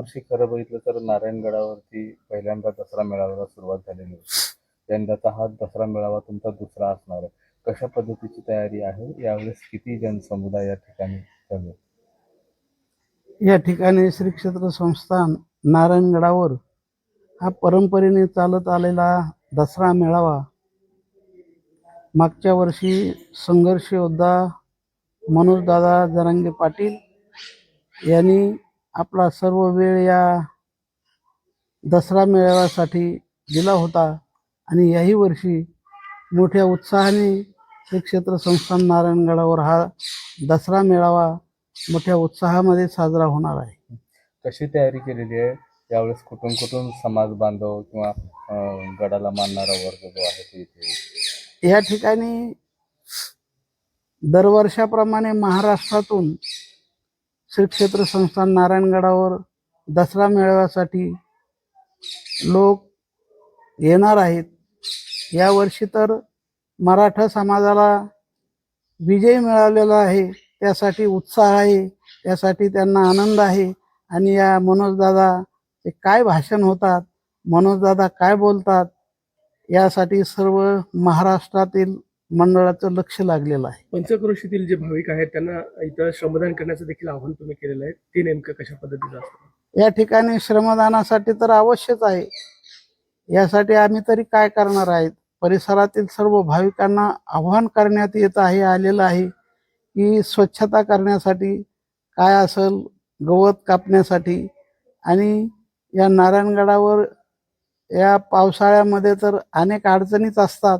वर्षी खरं बघितलं तर नारायणगडावरती पहिल्यांदा दसरा मेळाव्याला सुरुवात झालेली होती. यंदाचा हा दसरा मेळावा तुमचा दुसरा असणार आहे. कशा पद्धतीची तयारी आहे? यावेळेस किती जनसमुदाय या ठिकाणी जमेल? या ठिकाणी श्री क्षेत्र संस्थान नारायणगडावर हा परंपरेने चालत आलेला दसरा मेळावा मागच्या वर्षी संघर्ष योद्धा मनोजदादा जरांगे पाटील यांनी आपला सर्व वेळ या दसरा मेळाव्यासाठी दिला होता. आणि याही वर्षी मोठ्या उत्साहाने श्री क्षेत्र संस्थान नारायणगडावर हा दसरा मेळावा मोठ्या उत्साहामध्ये साजरा होणार आहे. कशी तयारी केलेली आहे? यावेळेस कुठून कुठून समाज बांधव किंवा गडाला मानणारा वर्ग जो आहे ते या ठिकाणी दरवर्षाप्रमाणे महाराष्ट्रातून श्री क्षेत्र संस्थान नारायणगडावर दसरा मेळाव्यासाठी लोक येणार आहेत. यावर्षी तर मराठा समाजाला विजय मिळालेला आहे. त्यासाठी उत्साह आहे. त्यासाठी त्यांना आनंद आहे. आणि या मनोजदादा ते काय भाषण होतात? मनोजदादा काय बोलतात? यासाठी सर्व महाराष्ट्रातील मंडळाचं लक्ष लागलेलं आहे. पंचक्रोशीतील जे भाविक आहेत त्यांना इथं श्रमदान करण्याचं देखील आव्हान तुम्ही केलेलं आहे. ते नेमकं कशा पद्धतीचं असतं? या ठिकाणी श्रमदानासाठी तर आवश्यक आहे. यासाठी आम्ही तरी काय करणार आहेत? परिसरातील सर्व भाविकांना आव्हान करण्यात येत आहे आलेलं आहे की स्वच्छता करण्यासाठी काय असेल गवत कापण्यासाठी आणि या नारायणगडावर या पावसाळ्यामध्ये तर अनेक अडचणीच असतात.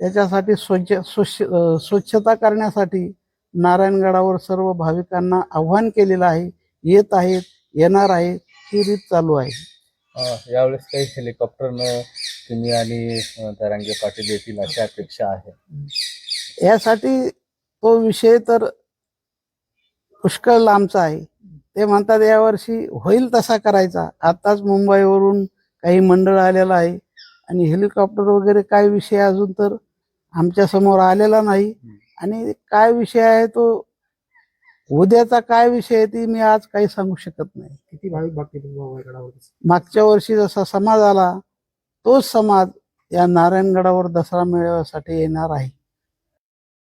त्याच्यासाठी स्वच्छ स्वच्छ स्वच्छता करण्यासाठी नारायणगडावर सर्व भाविकांना आव्हान केलेलं आहे. येत आहेत येणार आहेत ही रीत चालू आहे. यावेळेस काही हेलिकॉप्टरनं तुम्ही आणि अं, दरांगे पाटील येतील अशी अपेक्षा आहे. यासाठी तो विषय तर पुष्कळ लांबचा आहे. ते म्हणतात यावर्षी होईल तसा करायचा. आताच मुंबईवरून काही मंडळ आलेलं आहे. आणि हेलिकॉप्टर वगैरे काय विषय अजून तर आमच्यासमोर आलेला नाही. आणि काय विषय आहे तो? उद्याचा काय विषय आहे ती मी आज काही सांगू शकत नाही. किती भाविक भक्ती मागच्या वर्षी जसा समाज आला तोच समाज या नारायणगडावर दसरा मेळाव्यासाठी येणार आहे.